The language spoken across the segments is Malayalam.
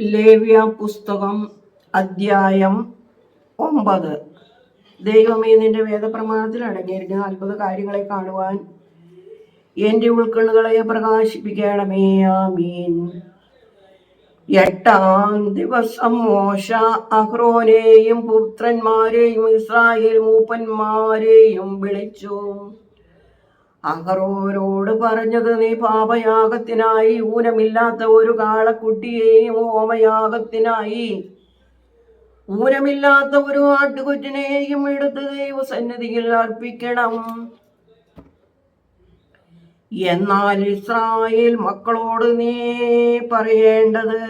ലേവ്യ പുസ്തകം അദ്ധ്യായം ഒമ്പത്. ദൈവമേ നിന്റെ വേദപ്രമാണത്തിൽ അടങ്ങിയിരിക്കുന്ന അത്ഭുത കാര്യങ്ങളെ കാണുവാൻ എന്റെ ഉൾക്കണ്ണുകളെ പ്രകാശിപ്പിക്കണമേ. ആമീൻ. എട്ടാം ദിവസം മോശ അഹ്റോനെയും പുത്രന്മാരെയും ഇസ്രായേൽ മൂപ്പന്മാരെയും വിളിച്ചു. അഹറോനോട് പറഞ്ഞത് നീ പാപയാഗത്തിനായി ഊനമില്ലാത്ത ഒരു കാളക്കുട്ടിയെയും ഓമയാഗത്തിനായി ഊനമില്ലാത്ത ഒരു ആട്ടുകൊറ്റിനെയും എടുത്ത് ദൈവസന്നിധിയിൽ അർപ്പിക്കണം. എന്നാൽ ഇസ്രായേൽ മക്കളോട് നീ പറയേണ്ടത്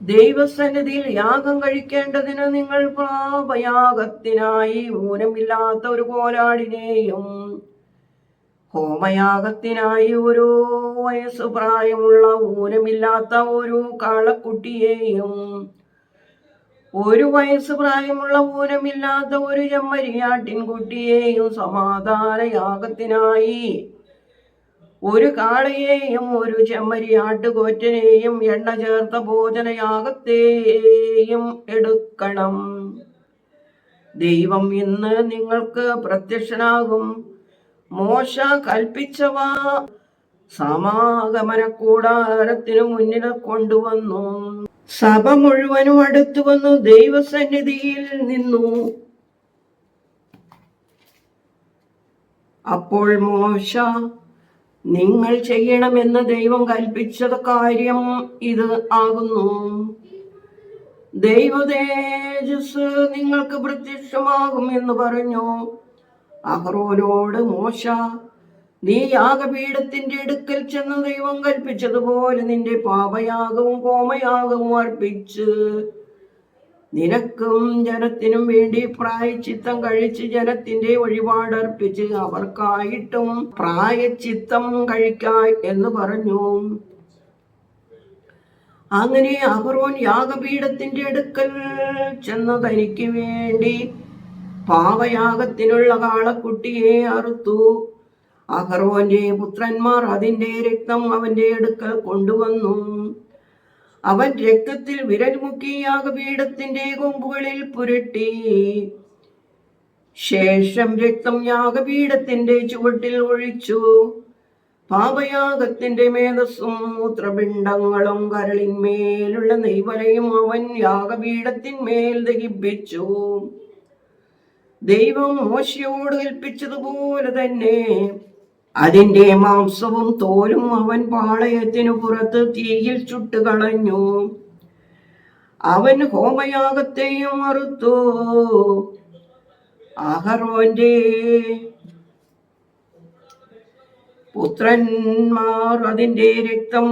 ദൈവസന്നിധിയിൽ യാഗം കഴിക്കേണ്ടതിന് നിങ്ങൾ പാപയാഗത്തിനായി ഊനമില്ലാത്ത ഒരു കോലാടിനെയും ഹോമയാഗത്തിനായി ഒരു വയസ്സ് പ്രായമുള്ള ഊനമില്ലാത്ത ഒരു കാളക്കുട്ടിയെയും ഒരു വയസ്സ് പ്രായമുള്ള ഊനമില്ലാത്ത ഒരു ചെമ്മരിയാട്ടിൻകുട്ടിയെയും സമാധാന യാഗത്തിനായി ഒരു കാളയെയും ഒരു ചെമ്മരി ആട്ടുകോറ്റനെയും എണ്ണ ചേർത്ത ഭോജനയാഗത്തെയും എടുക്കണം. ദൈവം ഇന്ന് നിങ്ങൾക്ക് പ്രത്യക്ഷനാകും. മോശ കൽപ്പിച്ചവ സമാഗമന കൂടാരത്തിനു മുന്നിൽ കൊണ്ടുവന്നു. സഭ മുഴുവനും അടുത്തു വന്നു ദൈവസന്നിധിയിൽ നിന്നു. അപ്പോൾ മോശ നിങ്ങൾ ചെയ്യണമെന്ന് ദൈവം കൽപ്പിച്ചത് കാര്യം ഇത് ആകുന്നു. ദൈവതേജസ് നിങ്ങൾക്ക് പ്രത്യക്ഷമാകും എന്ന് പറഞ്ഞു. അഹ്റോനോട് മോശ നീ യാഗപീഠത്തിന്റെ അടുക്കൽ ചെന്ന് ദൈവം കൽപ്പിച്ചതുപോലെ നിന്റെ പാപയാഗവും കോമയാഗവും അർപ്പിച്ച് നിനക്കും ജനത്തിനും വേണ്ടി പ്രായച്ചിത്തം കഴിച്ച് ജനത്തിന്റെ വഴിപാടർപ്പിച്ച് അവർക്കായിട്ടും പ്രായച്ചിത്തം കഴിക്കായ് എന്ന് പറഞ്ഞു. അങ്ങനെ അഹ്റോൻ യാഗപീഠത്തിന്റെ അടുക്കൽ ചെന്ന തനിക്ക് വേണ്ടി പാവയാഗത്തിനുള്ള കാളക്കുട്ടിയെ അറുത്തു. അഹ്റോന്റെ പുത്രന്മാർ അതിന്റെ രക്തം അവന്റെ അടുക്കൽ കൊണ്ടുവന്നു. അവൻ രക്തത്തിൽ വിരൽ മുക്കി യാഗപീഠത്തിന്റെ കൊമ്പുകളിൽ പുരട്ടി. ശേഷം രക്തം യാഗപീഠത്തിന്റെ ചുവട്ടിൽ ഒഴിച്ചു. പാപയാഗത്തിന്റെ മേധസ്സും മൂത്രപിണ്ഡങ്ങളും കരളിന്മേലുള്ള നെയ്വലയും അവൻ യാഗപീഠത്തിന്മേൽ ദഹിപ്പിച്ചു. ദൈവം മോശയോട് കൽപ്പിച്ചതുപോലെ തന്നെ അതിന്റെ മാംസവും തോലും അവൻ പാളയത്തിനു പുറത്ത് തീയിൽ ചുട്ടുകളഞ്ഞു അവൻ ഹോമയാഗത്തെയും മറുത്തു. അഹറോന്റെ പുത്രന്മാർ അതിന്റെ രക്തം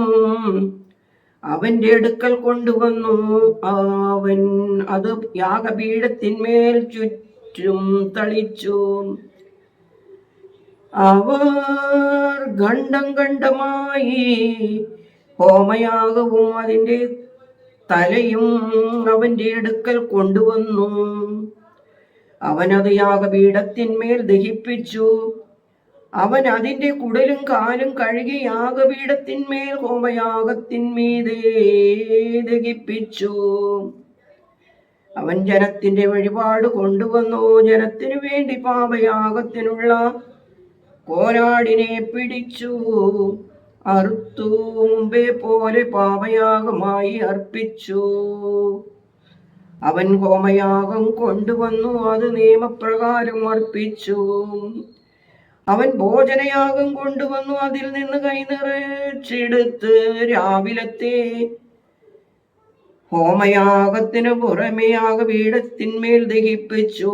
അവന്റെ അടുക്കൽ കൊണ്ടുവന്നു. അവൻ അത് യാഗപീഠത്തിന്മേൽ ചുറ്റും തളിച്ചു. അവർ ഖണ്ഡം ഖണ്ഡമായി ഹോമയാകവും അതിന്റെ തലയും അവന്റെ അടുക്കൽ കൊണ്ടുവന്നു. അവനത് യാഗപീഠത്തിന്മേൽ ദഹിപ്പിച്ചു. അവൻ അതിന്റെ കുടലും കാലും കഴുകി യാഗപീഠത്തിന്മേൽ ഹോമയാഗത്തിന്മീതേ ദഹിപ്പിച്ചു. അവൻ ജനത്തിന്റെ വഴിപാട് കൊണ്ടുവന്നു. ജനത്തിനു വേണ്ടി പാപയാഗത്തിനുള്ള കോരാടിനെ പിടിച്ചു. അറുത്തു മുമ്പേ പോലെ പാപയാഗമായി അർപ്പിച്ചു. അവൻ ഹോമയാഗം കൊണ്ടുവന്നു അത് നിയമപ്രകാരം അർപ്പിച്ചു. അവൻ ഭോജനയാഗം കൊണ്ടുവന്നു അതിൽ നിന്ന് കൈ നിറച്ചെടുത്ത് രാവിലത്തെ ഹോമയാഗത്തിന് പുറമേ യാഗപീഠത്തിന്മേൽ ദഹിപ്പിച്ചു.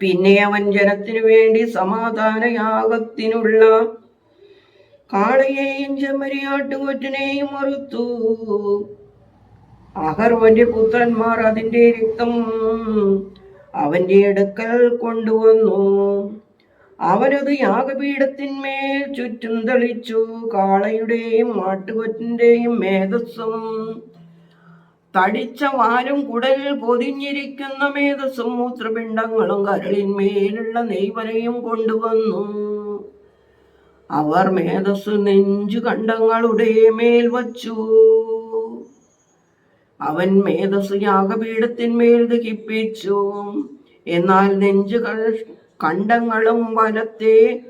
പിന്നെ അവൻ ജനത്തിനു വേണ്ടി സമാധാനയാഗത്തിനുള്ള കാളയെയും ചെമ്മരിയാട്ടുകൊറ്റിനെയും മറുത്തു. അഹർവന്റെ പുത്രന്മാർ അതിന്റെ രക്തം അവന്റെ അടുക്കൽ കൊണ്ടുവന്നു. അവനത് യാഗപീഠത്തിന്മേൽ ചുറ്റും തളിച്ചു. കാളയുടെയും ആട്ടുകൊറ്റിന്റെയും മേധസ്സും തടിച്ച വാലും കുടലിൽ പൊതിഞ്ഞിരിക്കുന്ന മേധസ്സും മൂത്രപിണ്ഡങ്ങളും കരളിന്മേലുള്ള നെയ്വരയും കൊണ്ടുവന്നു. അവർ മേധസ്സു നെഞ്ചു കണ്ടങ്ങളുടെ മേൽ വച്ചു. അവൻ മേധസ് യാഗപീഠത്തിന്മേൽ ദഹിപ്പിച്ചു. എന്നാൽ നെഞ്ചുകൾ കണ്ടങ്ങളും വലത്തെ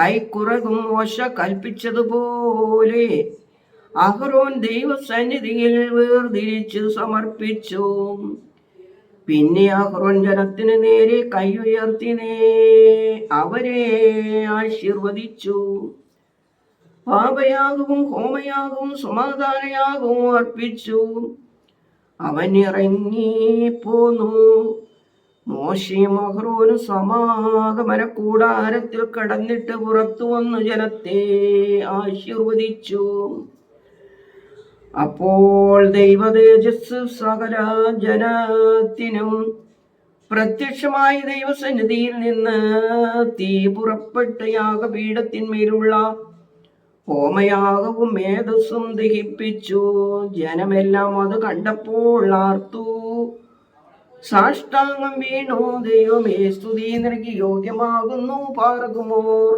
കൈക്കുറകും മോശ കൽപ്പിച്ചതുപോലെ അഹ്റോൻ ദൈവസന്നിധിയിൽ വേർതിരിച്ച് സമർപ്പിച്ചു. പിന്നെ അഹ്റോൻ ജനത്തിന് നേരെ കൈ ഉയർത്തി അവരെ ആശീർവദിച്ചു. പാപയാകവും ഹോമയാകവും സമാധാനയാകവും അർപ്പിച്ചു. അവൻ ഇറങ്ങി പോന്നു. മോശയും അഹ്റോനും സമാഗമന കൂടാരത്തിൽ കടന്നിട്ട് പുറത്തു വന്നു ജനത്തെ ആശീർവദിച്ചു. അപ്പോൾ ദൈവതേജസ് സകല ജനത്തിനും പ്രത്യക്ഷമായി ദൈവസന്നിധിയിൽ നിന്ന് തീ പുറപ്പെട്ട് യാഗപീഠത്തിന്മേലുള്ള ഹോമയാഗവും മേധസ്സും ദഹിപ്പിച്ചു. ജനമെല്ലാം അത് കണ്ടപ്പോൾ ആർത്തു സാഷ്ടാംഗം വീണു. ദൈവമേ സ്തുതി നൽകി യോഗ്യമാകുന്നു പാർക്കുമോർ